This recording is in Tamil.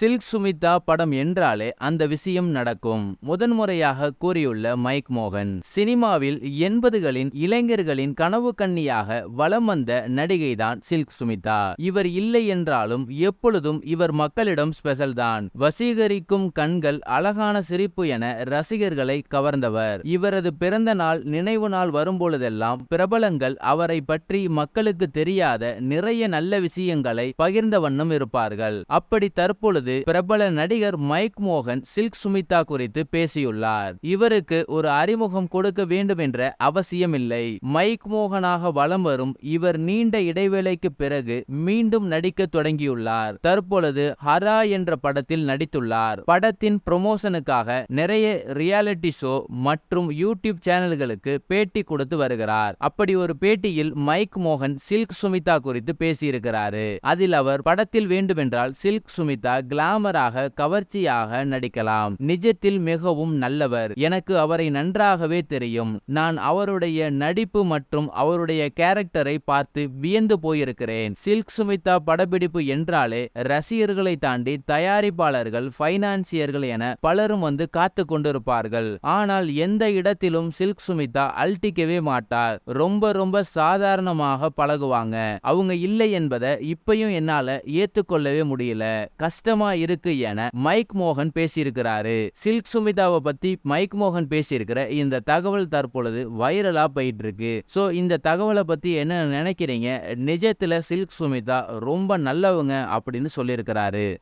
சில்க் சுமிதா படம் என்றாலே அந்த விஷயம் நடக்கும். முதன்முறையாக கூறியுள்ள மைக் மோகன் சினிமாவில் எண்பதுகளின் இளைஞர்களின் கனவு கண்ணியாக வலம் வந்த நடிகைதான் சில்க் சுமிதா. இவர் இல்லை என்றாலும் எப்பொழுதும் இவர் மக்களிடம் ஸ்பெஷல் தான். வசீகரிக்கும் கண்கள் அழகான சிரிப்பு என ரசிகர்களை கவர்ந்தவர். இவரது பிறந்த நாள் நினைவு நாள் வரும்பொழுதெல்லாம் பிரபலங்கள் அவரை பற்றி மக்களுக்கு தெரியாத நிறைய நல்ல விஷயங்களை பகிர்ந்த வண்ணம் இருப்பார்கள். அப்படி தற்பொழுது பிரபல நடிகர் மைக் மோகன் சில்க் சுமிதா குறித்து பேசியுள்ளார். இவருக்கு ஒரு அறிமுகம் கொடுக்க வேண்டும் என்ற அவசியமில்லை. மைக் மோகனாக வலம் வரும் இவர் நீண்ட இடைவேளைக்கு பிறகு மீண்டும் நடிக்க தொடங்கியுள்ளார். தற்பொழுது ஹரா என்ற படத்தில் நடித்துள்ளார். படத்தின் ப்ரொமோஷனுக்காக நிறைய ரியாலிட்டி ஷோ மற்றும் யூடியூப் சேனல்களுக்கு பேட்டி கொடுத்து வருகிறார். அப்படி ஒரு பேட்டியில் மைக் மோகன் சில்க் சுமிதா குறித்து பேசியிருக்கிறாரு. அதில் அவர் படத்தில் வேண்டுமென்றால் சில்க் சுமிதா கிளாமராக கவர்ச்சியாக நடிக்கலாம். நிஜத்தில் மிகவும் நல்லவர். எனக்கு அவரை நன்றாகவே தெரியும். நான் அவருடைய நடிப்பு மற்றும் அவருடைய கேரக்டரை பார்த்து வியந்து போயிருக்கிறேன். சில்க் சுமிதா படப்பிடிப்பு என்றாலே ரசிகர்களை தாண்டி தயாரிப்பாளர்கள் பைனான்சியர்கள் என பலரும் வந்து காத்து கொண்டிருப்பார்கள். ஆனால் எந்த இடத்திலும் சில்க் சுமிதா அல்டிக்கவே மாட்டார். ரொம்ப ரொம்ப சாதாரணமாக பழகுவாங்க. அவங்க இல்லை என்பதை இப்பயும் என்னால ஏத்துக்கொள்ளவே முடியல. கஷ்டம் இருக்கு என மைக் மோகன் பேசியிருக்கிறாரு. சில்க் சுமிதாவை பத்தி மைக் மோகன் பேசியிருக்கிற இந்த தகவல் தற்பொழுது வைரலா போயிட்டு இருக்கு சோ இந்த தகவலை பத்தி என்ன நினைக்கிறீங்க? நிஜத்துல சில்க் சுமிதா ரொம்ப நல்லவங்க அப்படின்னு சொல்லியிருக்கிறாரு.